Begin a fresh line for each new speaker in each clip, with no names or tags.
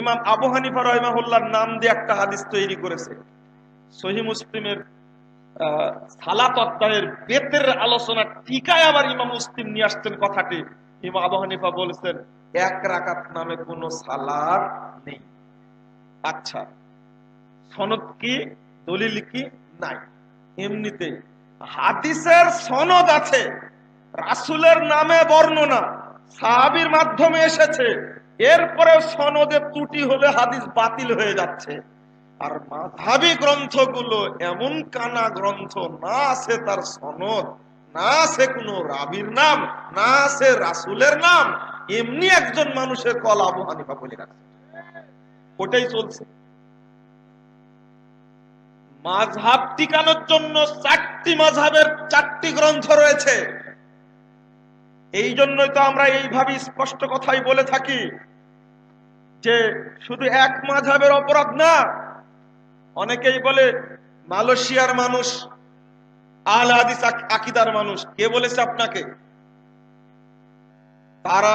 ইমাম আবু হানিফা রহমাহুল্লার নাম দিয়ে একটা হাদিস তৈরি করেছে। সহি মুসলিমের সালাত অধ্যায়ের বেতের আলোচনা টিকায় আবার ইমাম মুসলিম নিয়ে আসছেন কথাটি। ইমাম আবু হানিফা বলেছেন, এক রাকাত নামে কোনো সালাত নেই। আচ্ছা সনদ কি, দলিল কি? নাই। এমনিতে হাদিসের সনদ আছে, রাসুলের নামে বর্ণনা, সাহাবির মাধ্যমে এসেছে এরপরে সনদে ত্রুটি হলে হাদিস বাতিল হয়ে যাচ্ছে। আর মাধাবী গ্রন্থগুলো এমন কানা গ্রন্থ, না আছে তার সনদ, না আছে কোনো রাবির নাম, না আছে রাসুলের নাম, এমনি একজন মানুষের কল আবু হানিফা বলে রাখছে ওটাই চলছে। মাঝহাব টিকানোর জন্য চারটি মাঝহাবের চারটি গ্রন্থ রয়েছে। এই জন্যই তো আমরা এইভাবে স্পষ্ট কথাই বলে থাকি। যে শুধু এক মাঝহাবের অপরাধ না, অনেকেই বলে মালয়েশিয়ার মানুষ, আল হাদিস আকিদার মানুষ। কে বলেছে আপনাকে? তারা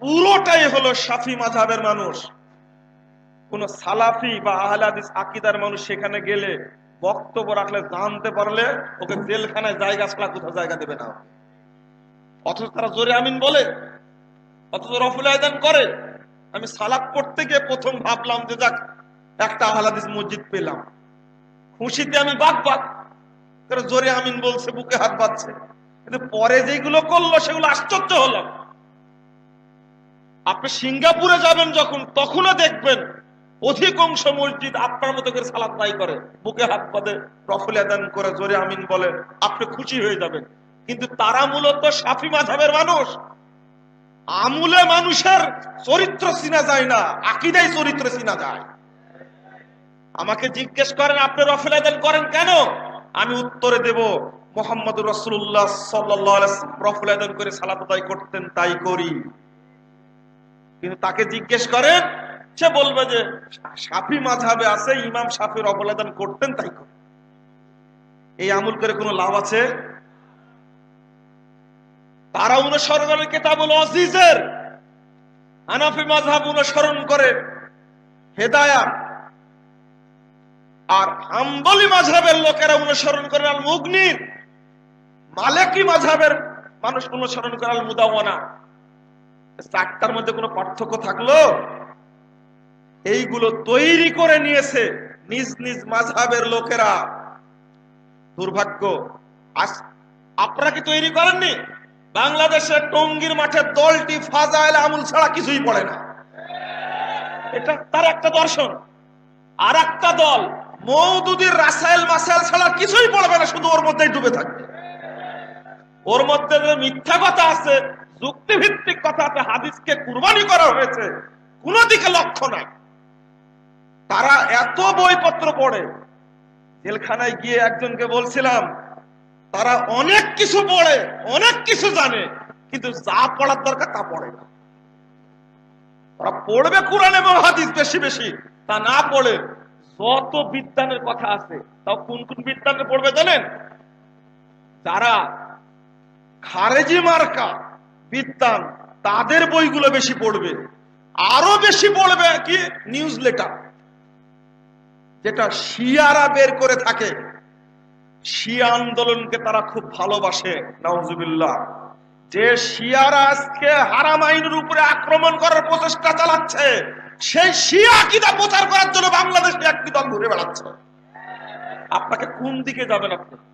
পুরোটাই হলো সাফি মাঝহাবের মানুষ। কোন সালাফি বা আহলাদিস আকিদার মানুষ সেখানে গেলে বক্তব্য রাখলে, জানতে পারলে ওকে জেলখানায় জায়গা ছাড়া কোথাও জায়গা দেবে না। অথচ তারা জোরে আমিন বলে, অথচ রফুল আয়দান করে। আমি সালাক করতে গিয়ে প্রথম ভাবলাম যে যাক, একটা আহলাদিস মসজিদ পেলাম। খুশিতে আমি বাক বাক জোরে আমিন বলছে, বুকে হাত বাঁধছে। কিন্তু পরে যেগুলো করল, সেগুলো আশ্চর্য হলো আপনি সিঙ্গাপুরে যাবেন যখন, তখনও দেখবেন অধিকাংশ মসজিদ আপনার মতো করে সালাদ দায়ী করে। বুকে হাত বাঁধে, রফল আদান করে জোরে আমিন বলে, আপনি খুশি হয়ে যাবেন। কিন্তু তারা মূলত সাফি মাঝাবের মানুষ। আমুলে মানুষের চরিত্র চিনা যায় না আকিদাই চরিত্র চিনা যায়। আমাকে জিজ্ঞেস করেন, আপনি রফল আদান করেন কেন? আমি উত্তরে দেব, মোহাম্মদ রসুল্লাহ সাল্লাহ করে সালাত করতেন, তাই করি। কিন্তু তাকে জিজ্ঞেস করেন, সে বলবে যে, সাফি মাঝাবে আছে, ইমাম সাফির অবলাদন করতেন, তাই করে। এই আমল করে কোনো লাভ আছে? তারা অনুসরণ করে কেতাবুল অজিজের হানাফি মাঝহাব অনুসরণ করে হেদায়া। আর হাম্বলি মাঝহাবের লোকেরা অনুসরণ করে আল মুগনির মালেকি মাঝহাবের মানুষ অনুসরণ করে আল মুদাওয়ানা চারটার মধ্যে কোনো পার্থক্য থাকল? এইগুলো তৈরি করে নিয়েছে নিজ নিজ মাঝহাবের লোকেরা। দুর্ভাগ্য আপনারা কি তৈরি করেননি? বাংলাদেশের টঙ্গির মাঠে দলটি ফাজাইল আমুল ছাড়া কিছুই পড়ে না। এটা তার একটা দর্শন। আর একটা দল মৌদুদির রাসায়েল মাসাইল ছাড়া কিছুই পড়বে না, শুধু ওর মধ্যেই ডুবে থাকবে। ওর মধ্যে যে মিথ্যা কথা আছে, যুক্তিভিত্তিক কথা আছে, হাদিসকে কুরবানি করা হয়েছে, কোন দিকে লক্ষ্য নাই। তারা এত বইপত্র পড়ে, জেলখানায় গিয়ে একজনকে বলছিলাম তারা অনেক কিছু পড়ে অনেক কিছু জানে, কিন্তু যা পড়ার দরকার তা পড়ে না। তারা পড়বে কোরআন এবং হাদিস বেশি বেশি, তা না পড়ে যত বিদ্যানের কথা আছে, তাও কোন কোন বিদ্যানে পড়বে জানেন? যারা খারেজি মার্কা বিদ্যান, তাদের বইগুলো বেশি পড়বে। আরও বেশি পড়বে কি? নিউজ লেটার যেটা শিয়ারা বের করে থাকে শিয়া আন্দোলনকে তারা খুব ভালোবাসে, নাউজুবিল্লাহ। যে শিয়ারা আজকে হারাম আইনের উপরে আক্রমণ করার প্রচেষ্টা চালাচ্ছে, সেই শিয়া কিতা প্রচার করার জন্য বাংলাদেশ একটি দল ঘুরে বেড়াচ্ছে। আপনাকে কোন দিকে যাবেন আপনি?